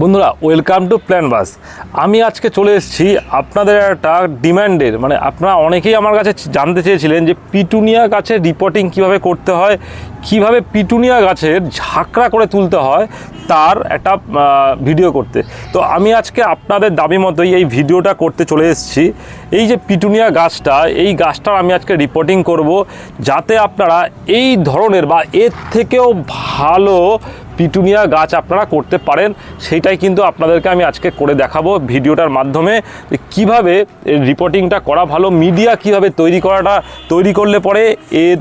বন্ধুরা welcome to plan বাস আমি আজকে চলে এসেছি আপনাদের একটা ডিম্যান্ডের মানে আপনারা অনেকেই আমার কাছে জানতে চেয়েছিলেন যে পিটুনিয়া গাছের রিপোর্টিং কীভাবে করতে হয়, কীভাবে পিটুনিয়া গাছের ঝাঁকড়া করে তুলতে হয় তার একটা ভিডিও করতে। তো আমি আজকে আপনাদের দাবি মতোই এই ভিডিওটা করতে চলে এসেছি। এই যে পিটুনিয়া গাছটা, এই গাছটার আমি আজকে রিপোর্টিং করব যাতে আপনারা এই ধরনের বা এর থেকেও ভালো পিটুনিয়া গাছ আপনারা করতে পারেন, সেইটাই কিন্তু আপনাদেরকে আমি আজকে করে দেখাবো ভিডিওটার মাধ্যমে কীভাবে এর রিপোর্টিংটা করা ভালো মিডিয়া কীভাবে তৈরি করাটা, তৈরি করলে পরে এর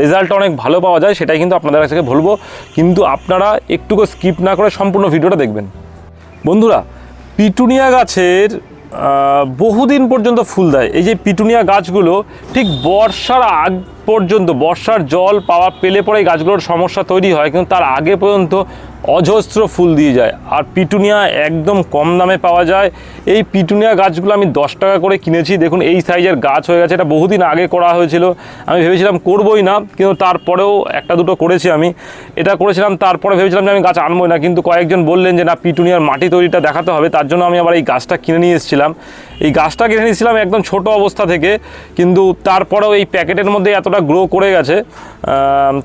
রেজাল্ট অনেক ভালো পাওয়া যায়, সেটাই কিন্তু আপনাদের কাছে বলব। কিন্তু আপনারা একটুকু স্কিপ না করে সম্পূর্ণ ভিডিওটা দেখবেন। বন্ধুরা, পিটুনিয়া গাছের বহুদিন পর্যন্ত ফুল দেয়। এই যে পিটুনিয়া গাছগুলো, ঠিক বর্ষার আগ পর্যন্ত বর্ষার জল পাওয়া পেলে পরে গাছগুলোর সমস্যা তৈরি হয়। কিন্তু তার আগে পর্যন্ত অজস্র ফুল দিয়ে যায়। আর পিটুনিয়া একদম কম দামে পাওয়া যায়। এই পিটুনিয়া গাছগুলো আমি দশ টাকা করে কিনেছি। দেখুন, এই সাইজের গাছ হয়ে গেছে। এটা বহুদিন আগে করা হয়েছিল। আমি ভেবেছিলাম করবই না, কিন্তু তারপরেও একটা দুটো করেছি আমি। এটা করেছিলাম, তারপরে ভেবেছিলাম যে আমি গাছ আনবোই না। কিন্তু কয়েকজন বললেন যে, না, পিটুনিয়ার মাটি তৈরিটা দেখাতে হবে। তার জন্য আমি আবার এই গাছটা কিনে নিয়ে এসেছিলাম। এই গাছটা কিনে নিয়েছিলাম একদম ছোট অবস্থা থেকে, কিন্তু তারপরেও এই প্যাকেটের মধ্যে এতটা গ্রো করে গেছে।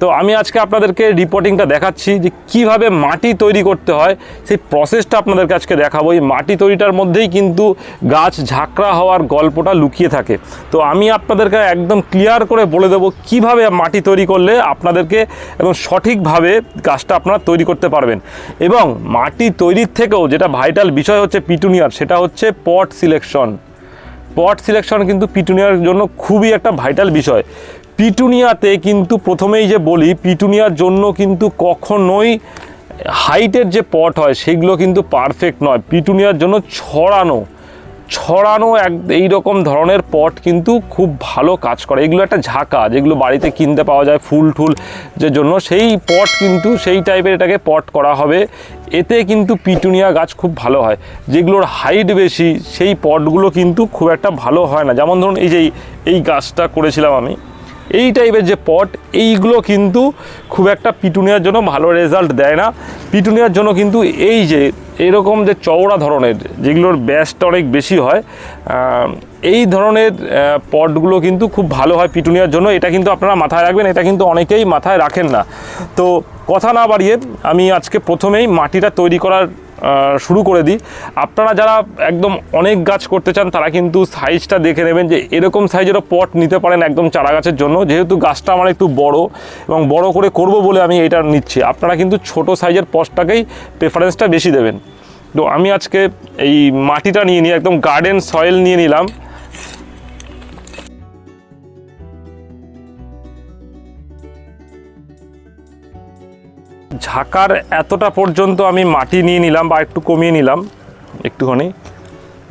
তো আমি আজকে আপনাদেরকে রিপোর্টিংটা দেখাচ্ছি যে কীভাবে মাটি তৈরি করতে হয়, সেই প্রসেসটা আপনাদেরকে আজকে দেখাবো। এই মাটি তৈরিটার মধ্যেই কিন্তু গাছ ঝাঁকড়া হওয়ার গল্পটা লুকিয়ে থাকে। তো আমি আপনাদেরকে একদম ক্লিয়ার করে বলে দেবো কীভাবে মাটি তৈরি করলে আপনাদেরকে এবং সঠিকভাবে গাছটা আপনারা তৈরি করতে পারবেন। এবং মাটি তৈরির থেকেও যেটা ভাইটাল বিষয় হচ্ছে পিটুনিয়ার, সেটা হচ্ছে পট সিলেকশন পট সিলেকশন কিন্তু পিটুনিয়ার জন্য খুবই একটা ভাইটাল বিষয়। পিটুনিয়াতে কিন্তু প্রথমেই যে বলি, পিটুনিয়ার জন্য কিন্তু কখনোই হাইটের যে পট হয়, সেগুলো কিন্তু পারফেক্ট নয়। পিটুনিয়ার জন্য ছড়ানো ছড়ানো এক এই রকম ধরনের পট কিন্তু খুব ভালো কাজ করে। এগুলো একটা ঝাঁকা, যেগুলো বাড়িতে কিনতে পাওয়া যায় ফুল টুল যে জন্য, সেই পট কিন্তু, সেই টাইপের এটাকে পট করা হবে। এতে কিন্তু পিটুনিয়া গাছ খুব ভালো হয়। যেগুলোর হাইট বেশি, সেই পটগুলো কিন্তু খুব একটা ভালো হয় না। যেমন ধরুন, এই যে এই- এই গাছটা করেছিলাম আমি এই টাইপের যে পট এইগুলো কিন্তু খুব একটা পিটুনিয়ার জন্য ভালো রেজাল্ট দেয় না। পিটুনিয়ার জন্য কিন্তু এই যে, এরকম যে চওড়া ধরনের, যেগুলোর ব্যাসটা অনেক বেশি হয় এই ধরনের পটগুলো কিন্তু খুব ভালো হয় পিটুনিয়ার জন্য। এটা কিন্তু আপনারা মাথায় রাখবেন, এটা কিন্তু অনেকেই মাথায় রাখেন না। তো কথা না বাড়িয়ে আমি আজকে প্রথমেই মাটিটা তৈরি করার শুরু করে দিই। আপনারা যারা একদম অনেক গাছ করতে চান, তারা কিন্তু সাইজটা দেখে নেবেন যে এরকম সাইজেরও পট নিতে পারেন একদম চারা গাছের জন্য। যেহেতু গাছটা আমার একটু বড় এবং বড় করে করব বলে আমি এটা নিচ্ছি, আপনারা কিন্তু ছোট সাইজের পটটাকেই প্রেফারেন্সটা বেশি দেবেন। তো আমি আজকে এই মাটিটা নিয়ে নিই একদম গার্ডেন সয়েল নিয়ে নিলাম। ঝাঁকার এতটা পর্যন্ত আমি মাটি নিয়ে নিলাম বা একটু কমিয়ে নিলাম একটুখানি।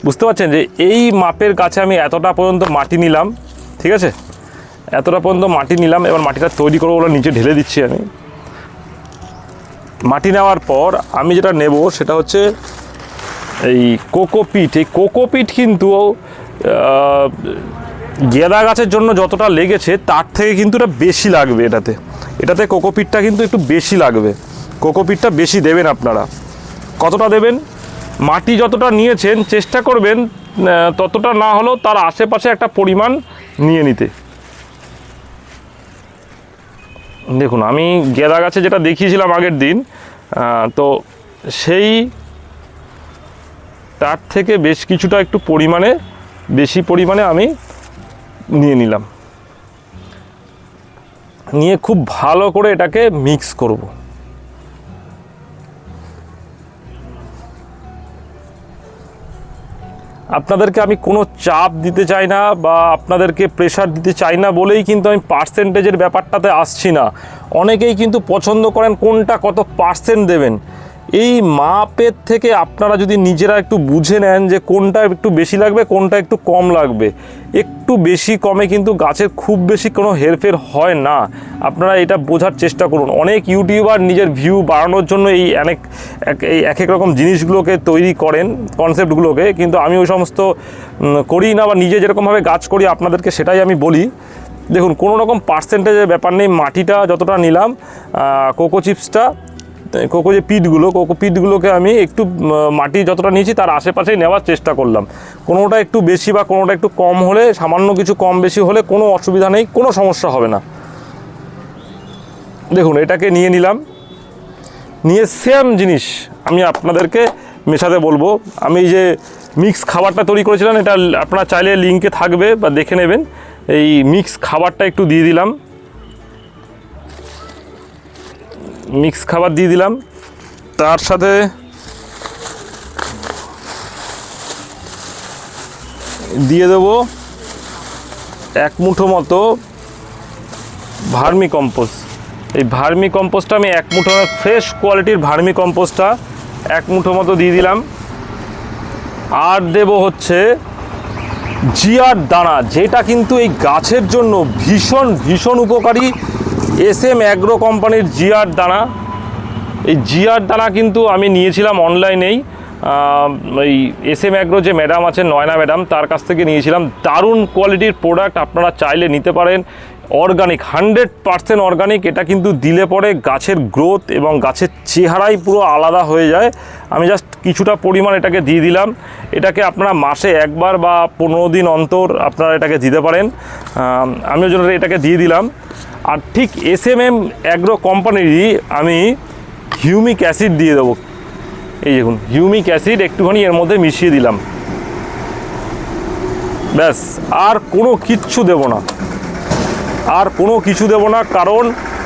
বুঝতে পারছেন যে এই মাপের কাছে আমি এতটা পর্যন্ত মাটি নিলাম, ঠিক আছে? এতটা পর্যন্ত মাটি নিলাম, এবার মাটিটা তৈরি করব ওগুলো নিচে ঢেলে দিচ্ছি আমি। মাটি নেওয়ার পর আমি যেটা নেব সেটা হচ্ছে এই কোকোপিট। এই কোকোপিট কিন্তু গেঁদা গাছের জন্য যতটা লেগেছে, তার থেকে কিন্তু এটা বেশি লাগবে এটাতে। এটাতে কোকোপিটটা কিন্তু একটু বেশি লাগবে। কোকোপিটটা বেশি দেবেন আপনারা। কতটা দেবেন? মাটি যতটা নিয়েছেন, চেষ্টা করবেন ততটা না হলেও তার আশেপাশে একটা পরিমাণ নিয়ে নিতে। দেখুন, আমি গেঁদা গাছে যেটা দেখিয়েছিলাম আগের দিন তো সেই তার থেকে বেশ কিছুটা একটু পরিমাণে, বেশি পরিমাণে আমি নিয়ে নিলাম। নিয়ে খুব ভালো করে এটাকে মিক্স করব। আপনাদেরকে আমি কোনো চাপ দিতে চাই না বা আপনাদেরকে প্রেশার দিতে চাই না বলেই কিন্তু আমি পার্সেন্টেজের ব্যাপারটাতে আসছি না। অনেকেই কিন্তু পছন্দ করেন কোনটা কত পার্সেন্ট দেবেন। এই মাপের থেকে আপনারা যদি নিজেরা একটু বুঝে নেন যে কোনটা একটু বেশি লাগবে, কোনটা একটু কম লাগবে। একটু বেশি কমে কিন্তু গাছের খুব বেশি কোনো হেরফের হয় না। আপনারা এটা বোঝার চেষ্টা করুন। অনেক ইউটিউবার নিজের ভিউ বাড়ানোর জন্য এই অনেক এই এক এক রকম জিনিসগুলোকে তৈরি করেন, কনসেপ্টগুলোকে। কিন্তু আমি ওই সমস্ত করি না বা নিজে যেরকমভাবে গাছ করি, আপনাদেরকে সেটাই আমি বলি। দেখুন, কোনো রকম পার্সেন্টেজের ব্যাপার নেই। মাটিটা যতটা নিলাম কোকো চিপসটা কোকো যে পিটগুলো, কোকো পিটগুলোকে আমি একটু মাটি যতটা নিয়েছি তার আশেপাশেই নেওয়ার চেষ্টা করলাম। কোনোটা একটু বেশি বা কোনোটা একটু কম হলে, সামান্য কিছু কম বেশি হলে কোনো অসুবিধা নেই, কোনো সমস্যা হবে না। দেখুন, এটাকে নিয়ে নিলাম। নিয়ে সেম জিনিস আমি আপনাদেরকে মেশাতে বলব। আমি যে মিক্স খাবারটা তৈরি করেছিলাম, এটা আপনারা চাইলে লিঙ্কে থাকবে বা দেখে নেবেন। এই মিক্স খাবারটা একটু দিয়ে দিলাম। মিক্স খাবার দিয়ে দিলাম। তার সাথে দিয়ে দেবো এক মুঠো মতো ভার্মি কম্পোস্ট। এই ভার্মি কম্পোস্টটা আমি এক মুঠো ফ্রেশ কোয়ালিটির ভার্মি কম্পোস্টটা এক মুঠো মতো দিয়ে দিলাম। আর দেব হচ্ছে জিয়ার দানা, যেটা কিন্তু এই গাছের জন্য ভীষণ ভীষণ উপকারী। এস এম অ্যাগ্রো কোম্পানির জিয়ার দানা। এই জিয়ার দানা কিন্তু আমি নিয়েছিলাম অনলাইনেই। এই এস এম অ্যাগ্রো যে ম্যাডাম আছেন, নয়না ম্যাডাম, তার কাছ থেকে নিয়েছিলাম। দারুণ কোয়ালিটির প্রোডাক্ট আপনারা চাইলে নিতে পারেন। অর্গানিক, হান্ড্রেড পারসেন্ট অর্গানিক, এটা কিন্তু দিলে পরে গাছের গ্রোথ এবং গাছের চেহারাই পুরো আলাদা হয়ে যায়। আমি জাস্ট কিছুটা পরিমাণ এটাকে দিয়ে দিলাম। এটাকে আপনারা মাসে একবার বা পনেরো দিন অন্তর আপনারা এটাকে দিতে পারেন। আমি ওই জন্য এটাকে দিয়ে দিলাম। আর ঠিক এস এম এম অ্যাগ্রো কোম্পানিরই আমি হিউমিক অ্যাসিড দিয়ে দেবো। এই দেখুন হিউমিক অ্যাসিড একটুখানি এর মধ্যে মিশিয়ে দিলাম। ব্যাস, আর কোনো কিচ্ছু দেব না। আর কোনো কিছু দেব না, কারণ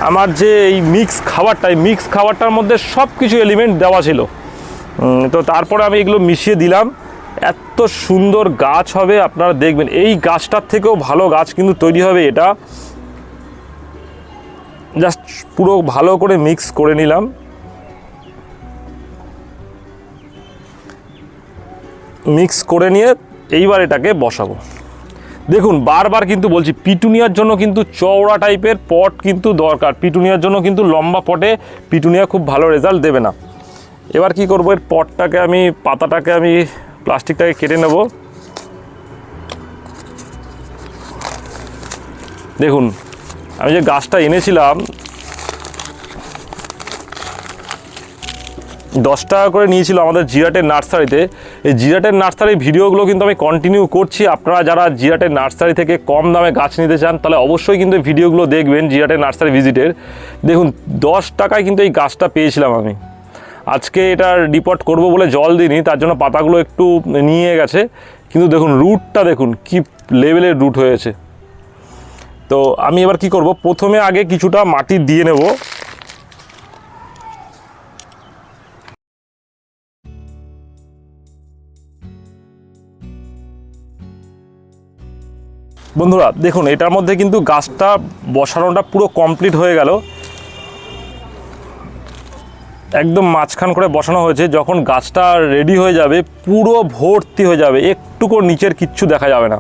আমার যে এই মিক্স খাবারটা, এই মিক্স খাবারটার মধ্যে সব কিছু এলিমেন্ট দেওয়া ছিল। তো তারপরে আমি এগুলো মিশিয়ে দিলাম। এত সুন্দর গাছ হবে, আপনারা দেখবেন। এই গাছটার থেকেও ভালো গাছ কিন্তু তৈরি হবে এটা। পুরো ভালো করে মিক্স করে নিলাম। মিক্স করে নিয়ে এইবার এটাকে বসাবো। দেখুন, বারবার কিন্তু বলছি, পিটুনিয়ার জন্য কিন্তু চওড়া টাইপের পট কিন্তু দরকার। পিটুনিয়ার জন্য কিন্তু লম্বা পটে পিটুনিয়া খুব ভালো রেজাল্ট দেবে না। এবার কি করব, এর পটটাকে আমি, পাতাটাকে আমি প্লাস্টিকটাকে কেটে নেব। দেখুন, আমি যে গাছটা এনেছিলাম দশ টাকা করে নিয়েছিল আমাদের জিরাটের নার্সারিতে। এই জিরাটের নার্সারির ভিডিওগুলো কিন্তু আমি কন্টিনিউ করছি। আপনারা যারা জিরাটের নার্সারি থেকে কম দামে গাছ নিতে চান, তাহলে অবশ্যই কিন্তু ভিডিওগুলো দেখবেন জিরাটের নার্সারি ভিজিটের। দেখুন, দশ টাকায় কিন্তু এই গাছটা পেয়েছিলাম আমি। আজকে এটা রিপোর্ট করব বলে জল দিইনি, তার জন্য পাতাগুলো একটু নিয়ে গেছে। কিন্তু দেখুন রুটটা দেখুন, কি লেভেলের রুট হয়েছে। তো আমি এবার কি করব, প্রথমে আগে কিছুটা মাটি দিয়ে নেব। বন্ধুরা, দেখুন, এটার মধ্যে কিন্তু গাছটা বসানোটা পুরো কমপ্লিট হয়ে গেল। একদম মাঝখান করে বসানো হয়েছে, যখন গাছটা রেডি হয়ে যাবে, পুরো ভর্তি হয়ে যাবে, একটুকু নিচের কিচ্ছু দেখা যাবে না।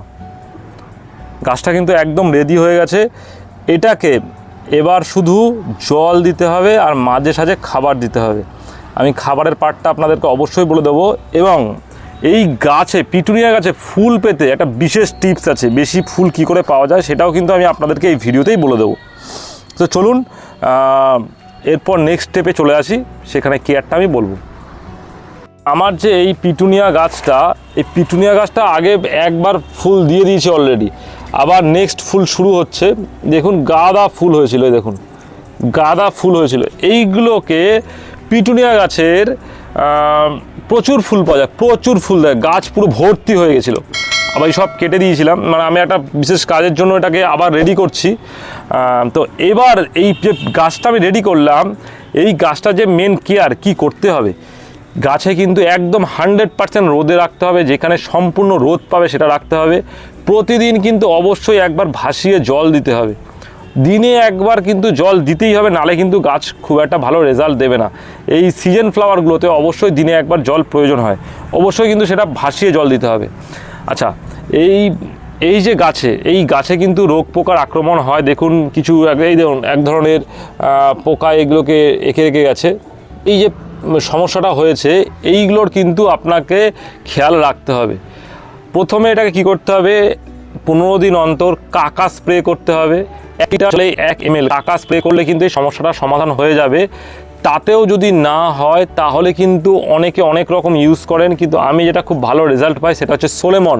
গাছটা কিন্তু একদম রেডি হয়ে গেছে। এটাকে এবার শুধু জল দিতে হবে আর মাঝে সাঝে খাবার দিতে হবে। আমি খাবারের পার্টটা আপনাদেরকে অবশ্যই বলে দেবো এবং এই গাছে, পিটুনিয়া গাছে ফুল পেতে একটা বিশেষ টিপস আছে। বেশি ফুল কি করে পাওয়া যায় সেটাও কিন্তু আমি আপনাদেরকে এই ভিডিওতেই বলে দেবো। তো চলুন এরপর নেক্সট স্টেপে চলে আসি। সেখানে কেয়ারটা আমি বলব। আমার যে এই পিটুনিয়া গাছটা, এই পিটুনিয়া গাছটা আগে একবার ফুল দিয়ে দিয়েছে অলরেডি আবার নেক্সট ফুল শুরু হচ্ছে। দেখুন, গাদা ফুল হয়েছিল, দেখুন। গাদা ফুল হয়েছিল। এইগুলোকে পিটুনিয়া গাছের প্রচুর ফুল পাওয়া যায়, প্রচুর ফুল দেয়। গাছ পুরো ভর্তি হয়ে গেছিল। আবার সব কেটে দিয়েছিলাম। মানে আমি একটা বিশেষ কাজের জন্য এটাকে আবার রেডি করছি। তো এবার এই যে গাছটা আমি রেডি করলাম, এই গাছটা যে মেন কেয়ার কি করতে হবে? গাছে কিন্তু একদম হান্ড্রেড পার্সেন্ট রোদে রাখতে হবে। যেখানে সম্পূর্ণ রোদ পাবে সেটা রাখতে হবে। প্রতিদিন কিন্তু অবশ্যই একবার ভাসিয়ে জল দিতে হবে। দিনে একবার কিন্তু জল দিতেই হবে, নালে কিন্তু গাছ খুব একটা ভালো রেজাল্ট দেবে না। এই সিজন ফ্লাওয়ারগুলোতে অবশ্যই দিনে একবার জল প্রয়োজন হয়। অবশ্যই কিন্তু সেটা ভাসিয়ে জল দিতে হবে। আচ্ছা এই এই যে গাছে, এই গাছে কিন্তু রোগ পোকার আক্রমণ হয়। দেখুন, কিছু এই দেখুন, এক ধরনের পোকা এগুলোকে এঁকে রেখে গেছে। এই যে সমস্যাটা হয়েছে, এইগুলোর কিন্তু আপনাকে খেয়াল রাখতে হবে। প্রথমে এটাকে কি করতে হবে? পনেরো দিন অন্তর কাকা স্প্রে করতে হবে। একটা আসলে এক এম এল কাকা স্প্রে করলে কিন্তু এই সমস্যাটার সমাধান হয়ে যাবে। তাতেও যদি না হয়, তাহলে কিন্তু অনেকে অনেক রকম ইউজ করেন। কিন্তু আমি যেটা খুব ভালো রেজাল্ট পাই, সেটা হচ্ছে সোলেমন।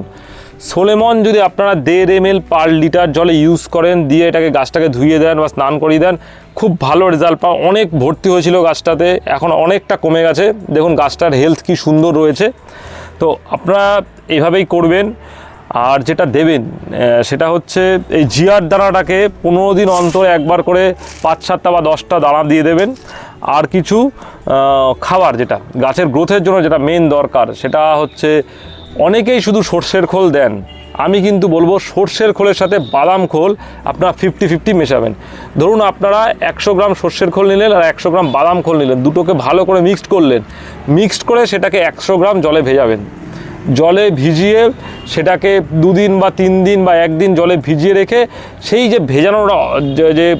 সোলেমন যদি আপনারা দেড় এম এল পার লিটার জলে ইউজ করেন, দিয়ে এটাকে গাছটাকে ধুয়ে দেন বা স্নান করিয়ে দেন, খুব ভালো রেজাল্ট পাওয়া। অনেক ভর্তি হয়েছিল গাছটাতে, এখন অনেকটা কমে গেছে। দেখুন গাছটার হেলথ কি সুন্দর রয়েছে। তো আপনারা এইভাবেই করবেন। আর যেটা দেবেন সেটা হচ্ছে এই জিয়ার দানাটাকে পনেরো দিন অন্তর একবার করে পাঁচ সাতটা বা দশটা দানা দিয়ে দেবেন। আর কিছু খাবার যেটা, গাছের গ্রোথের জন্য যেটা মেন দরকার, সেটা হচ্ছে অনেকেই শুধু সর্ষের খোল দেন। আমি কিন্তু বলব সর্ষের খোলের সাথে বাদাম খোল আপনারা ফিফটি ফিফটি মেশাবেন। ধরুন আপনারা একশো গ্রাম সর্ষের খোল নিলেন আর একশো গ্রাম বাদাম খোল নিলেন, দুটোকে ভালো করে মিক্সড করলেন। মিক্সড করে সেটাকে একশো গ্রাম জলে ভেজাবেন। জলে ভিজিয়ে সেটাকে দুদিন বা তিন দিন বা একদিন জলে ভিজিয়ে রেখে সেই যে ভেজানোর যে- যে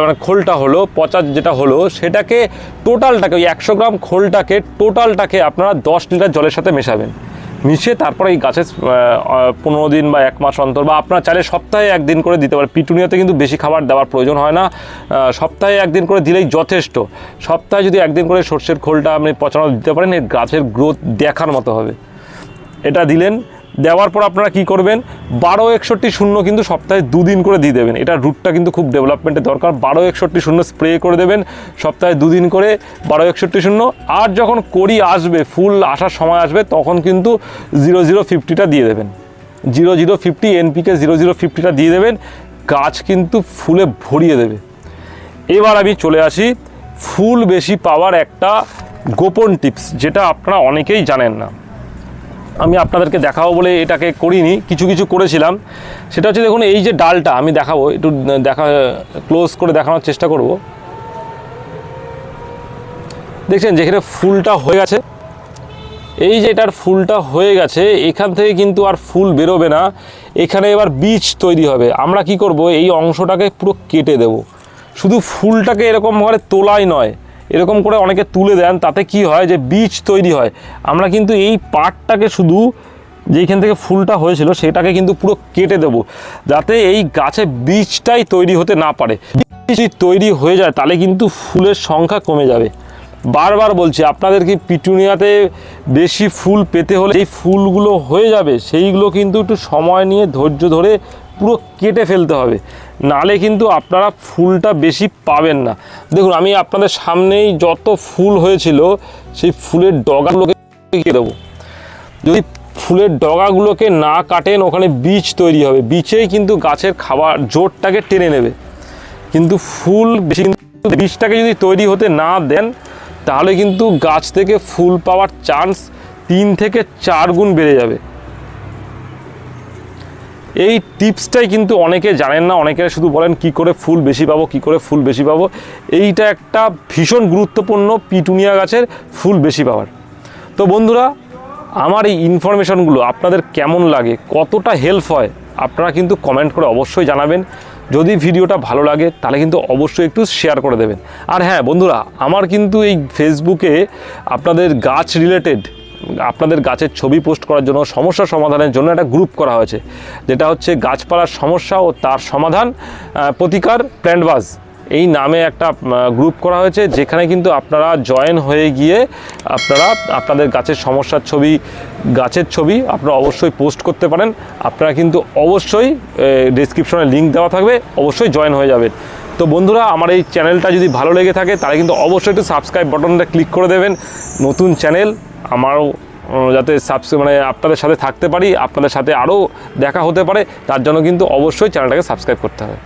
মানে খোলটা হলো, পচা যেটা হলো, সেটাকে টোটালটাকে, ওই একশো গ্রাম খোলটাকে টোটালটাকে আপনারা দশ লিটার জলের সাথে মেশাবেন। মিশিয়ে তারপরে এই গাছের পনেরো দিন বা এক মাস অন্তর বা আপনার চাইলে সপ্তাহে একদিন করে দিতে পারে পিটুনিয়াতে কিন্তু বেশি খাবার দেওয়ার প্রয়োজন হয় না। সপ্তাহে একদিন করে দিলেই যথেষ্ট। সপ্তাহে যদি একদিন করে সর্ষের খোলটা আপনি পচানো দিতে পারেন এই গাছের গ্রোথ দেখার মতো হবে। এটা দিলেন। দেওয়ার পর আপনারা কি করবেন? বারো একষট্টি শূন্য কিন্তু সপ্তাহে দুদিন করে দিয়ে দেবেন। এটা রুটটা কিন্তু খুব ডেভেলপমেন্টের দরকার। বারো একষট্টি শূন্য স্প্রে করে দেবেন। সপ্তাহে দুদিন করে বারো একষট্টি শূন্য। আর যখন করি আসবে ফুল আসার সময় আসবে, তখন কিন্তু জিরো জিরো ফিফটিটা দিয়ে দেবেন। Zero zero fifty NPK zero zero ফিফটিটা দিয়ে দেবেন। গাছ কিন্তু ফুলে ভরিয়ে দেবে। এবার আমি চলে আসি ফুল বেশি পাওয়ার একটা গোপন টিপস যেটা আপনারা অনেকেই জানেন না। আমি আপনাদেরকে দেখাবো বলে এটাকে করিনি, কিছু কিছু করেছিলাম। সেটা হচ্ছে দেখুন, এই যে ডালটা আমি দেখাবো, একটু দেখা ক্লোজ করে দেখানোর চেষ্টা করব। দেখছেন যেখানে ফুলটা হয়ে গেছে। এই যে এটার ফুলটা হয়ে গেছে, এখান থেকে কিন্তু আর ফুল বেরোবে না। এখানে এবার বীজ তৈরি হবে। আমরা কি করব, এই অংশটাকে পুরো কেটে দেব। শুধু ফুলটাকে এরকম করে তোলাই নয় এরকম করে অনেকে তুলে দেন, তাতে কি হয় যে বীজ তৈরি হয়। আমরা কিন্তু এই পাটটাকে শুধু যেইখান থেকে ফুলটা হয়েছিল সেটাকে কিন্তু পুরো কেটে দেব, যাতে এই গাছে বীজটাই তৈরি হতে না পারে। বীজ তৈরি হয়ে যায়, তাহলে কিন্তু ফুলের সংখ্যা কমে যাবে। বারবার বলছি আপনাদের কি পিটুনিয়াতে বেশি ফুল পেতে হলে এই ফুলগুলো হয়ে যাবে, সেইগুলো কিন্তু একটু সময় নিয়ে ধৈর্য ধরে পুরো কেটে ফেলতে হবে। নালে কিন্তু আপনারা ফুলটা বেশি পাবেন না। দেখুন, আমি আপনাদের সামনেই যত ফুল হয়েছিল, সেই ফুলের ডগাগুলোকে কেটে দেবো। যদি ফুলের ডগাগুলোকে না কাটেন, ওখানে বীজ তৈরি হবে। বীজেই কিন্তু গাছের খাবার জোরটাকে টেনে নেবে। কিন্তু ফুল বেশি বীজটাকে যদি তৈরি হতে না দেন, তাহলে কিন্তু গাছ থেকে ফুল পাওয়ার চান্স তিন থেকে চার গুণ বেড়ে যাবে। এই টিপসটাই কিন্তু অনেকে জানেন না, অনেকে শুধু বলেন কি করে ফুল বেশি পাবো, কি করে ফুল বেশি পাবো। এইটা একটা ভীষণ গুরুত্বপূর্ণ পিটুনিয়া গাছের ফুল বেশি পাওয়ার। তো বন্ধুরা, আমার এই ইনফরমেশনগুলো আপনাদের কেমন লাগে, কতটা হেল্প হয়, আপনারা কিন্তু কমেন্ট করে অবশ্যই জানাবেন। যদি ভিডিওটা ভালো লাগে, তাহলে কিন্তু অবশ্যই একটু শেয়ার করে দেবেন। আর হ্যাঁ বন্ধুরা, আমার কিন্তু এই ফেসবুকে আপনাদের গাছ রিলেটেড আপনাদের গাছের ছবি পোস্ট করার জন্য সমস্যা সমাধানের জন্য একটা গ্রুপ করা হয়েছে। যেটা হচ্ছে গাছপালার সমস্যা ও তার সমাধান প্রতিকার প্ল্যান্টবাজ। এই নামে একটা গ্রুপ করা হয়েছে, যেখানে কিন্তু আপনারা জয়েন হয়ে গিয়ে আপনারা আপনাদের গাছের সমস্যার ছবি, গাছের ছবি আপনারা অবশ্যই পোস্ট করতে পারেন। আপনারা কিন্তু অবশ্যই ডিসক্রিপশনে লিঙ্ক দেওয়া থাকবে, অবশ্যই জয়েন হয়ে যাবেন। তো বন্ধুরা, আমার এই চ্যানেলটা যদি ভালো লেগে থাকে, তাহলে কিন্তু অবশ্যই একটু সাবস্ক্রাইব বাটনটা ক্লিক করে দেবেন। নতুন চ্যানেল আমারও যাতে সাবস্ক্রাইব মানে আপনাদের সাথে থাকতে পারি, আপনাদের সাথে আরও দেখা হতে পারে, তার জন্য কিন্তু অবশ্যই চ্যানেলটাকে সাবস্ক্রাইব করতে হবে।